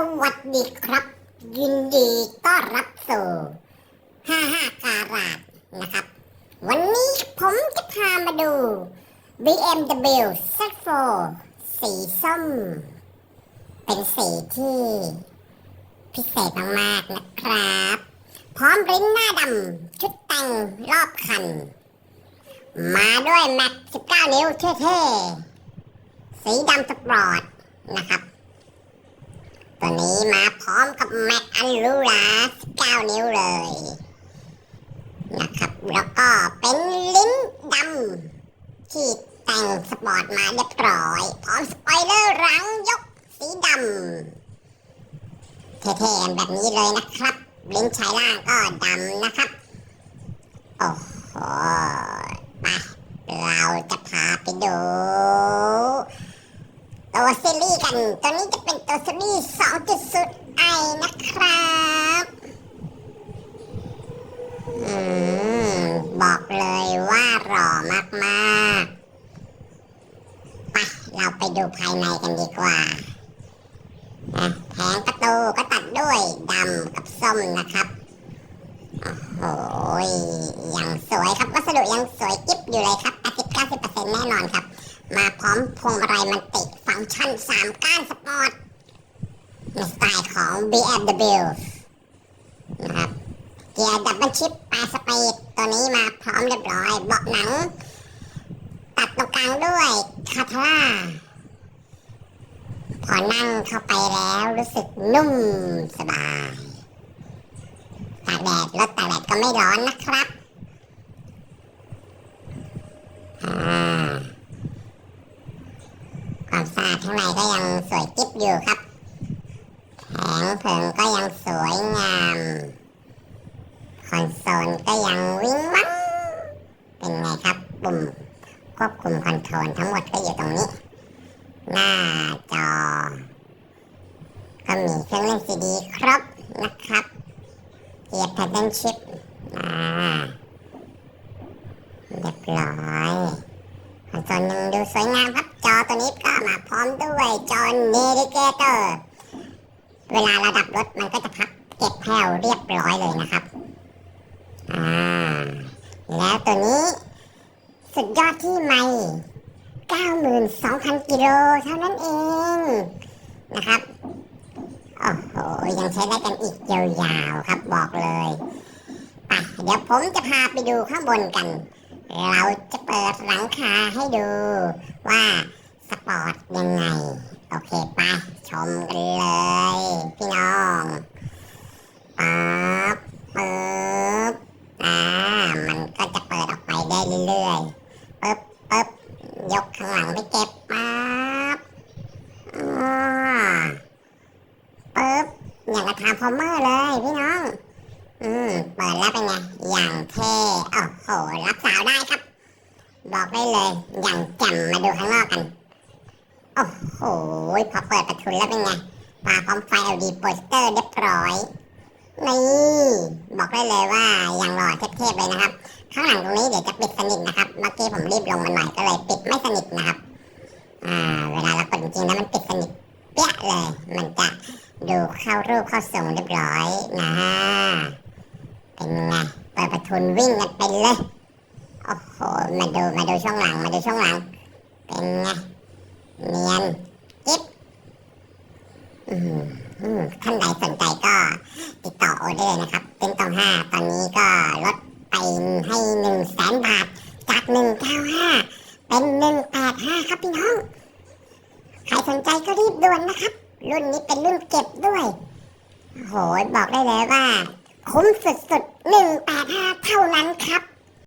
สวัสดีครับ ยินดีต้อนรับสู่55การาดนะครับ วันนี้ผมจะพามาดู BMW Z4 สีส้ม เป็นสีที่พิเศษมากๆนะครับ พร้อมริ้นหน้าดำชุดแต่งรอบคัน มาด้วยแม็ก19 นิ้วเท่ๆ สีดำสปอร์ตนะครับ ตัวนี้มาพร้อมกับแม็กอันลูลา9นิ้วเลย นะครับ แล้วก็เป็นลิ้นดำที่แต่งสปอร์ตมาเรียบร้อย พร้อมสปอยเลอร์รังยกสีดำเท่ๆแบบนี้เลยนะครับ ลิ้นชายล่างก็ดำนะครับ โอ้โหไปเราจะพาไปดู ตัวซีรีส์กัน ตัวนี้จะเป็นตัวซีรีส์2.0 i นะครับอืมบอกเลยว่าหล่อมากๆไปเราไปดูภายในกันดีกว่านะแผงประตูก็ตัดด้วยดำกับส้มนะครับโอ้โหยังสวยครับวัสดุยังสวยกิ๊บอยู่เลยครับ80-90%แน่นอนครับ มาพร้อมพวงมาลัยมันติ ฟังก์ชัน3ก้านสปอร์ตในสไตล์ของ BMW นะครับเกียร์ดับเบิลชิปปาสปีดตัวนี้มาพร้อมเรียบร้อย เบาะหนัง ตัดตรงกลางด้วยคาทาร่าพอนั่งเข้าไปแล้วรู้สึกนุ่มสบายตากแดดรถตากแดดก็ไม่ร้อนนะครับ อ่า ความสะอาด ข้างในก็ยังสวยกิ๊บอยู่ครับแผงเพิงก็ยังสวยงาม คอนโซลก็ยังวิ่งวังเป็นไงครับปุ่มควบคุมคอนโทรลทั้งหมดก็อยู่ตรงนี้ หน้าจอ ก็มีเครื่องเล่นซีดีครบนะครับเกียร์แพดเดิลชิปอ่าเรียบร้อยคอนโซลยังดูสวยงามครับ ตัวนี้ก็มาพร้อมด้วยจอเนวิเกเตอร์ เวลาราดับรถมันก็จะพับเก็บแถวเรียบร้อยเลยนะครับ อ่า แล้วตัวนี้ สุดยอดที่ไม่92,000 กิโลเท่านั้นเองนะครับ โอ้โห ยังใช้ได้กันอีกยาวๆครับบอกเลยไปเดี๋ยวผมจะพาไปดูข้างบนกัน เราจะเปิดหลังคาให้ดูว่า สปอร์ตยังไง โอเคไปชมกันเลย พี่น้องปั๊บปึ๊บอ่ามันก็จะเปิดออกไปได้เรื่อยๆปึ๊บปึ๊บยกข้างหลังไปเก็บปั๊บอ่าปึ๊บอย่างกระทาพอมเมอร์เลยพี่น้องอืมเปิดแล้วเป็นไง อย่างเท่โอ้โห รับสาวได้ครับ บอกได้เลย อย่างแจ่มมาดูข้างนอกกัน โอ้โห พอเปิดประทุนแล้วเป็นไงมาพร้อมไฟ LED โปสเตอร์เรียบร้อย นี่ บอกได้เลยว่าย่างหล่อเทพๆเลยนะครับ ข้างหลังตรงนี้เดี๋ยวจะปิดสนิทนะครับ เมื่อกี้ผมรีบลงมาหน่อยก็เลยปิดไม่สนิทนะครับ อ่า เวลาเรากดจริงๆแล้วมันปิดสนิทเปี้ยเลย มันจะดูเข้ารูปเข้าทรงเรียบร้อยนะเป็นไง เปิดประทุนวิ่งกันไปเลย โอ้โห มาดู มาดูช่องหลัง มาดูช่องหลัง เป็นไง เนียนกิ๊บท่านใดสนใจก็ติดต่อออเดอร์นะครับเป็นตองห้าตอนนี้ก็ลดไปให้หนึ่งแสนบาท จากหนึ่งเก้าห้าเป็นหนึ่งแปดห้าครับพี่น้อง ใครสนใจก็รีบด่วนนะครับ รุ่นนี้เป็นรุ่นเก็บด้วยโหบอกได้เลยว่า คุ้มสุดๆหนึ่งแปดห้าเท่านั้นครับ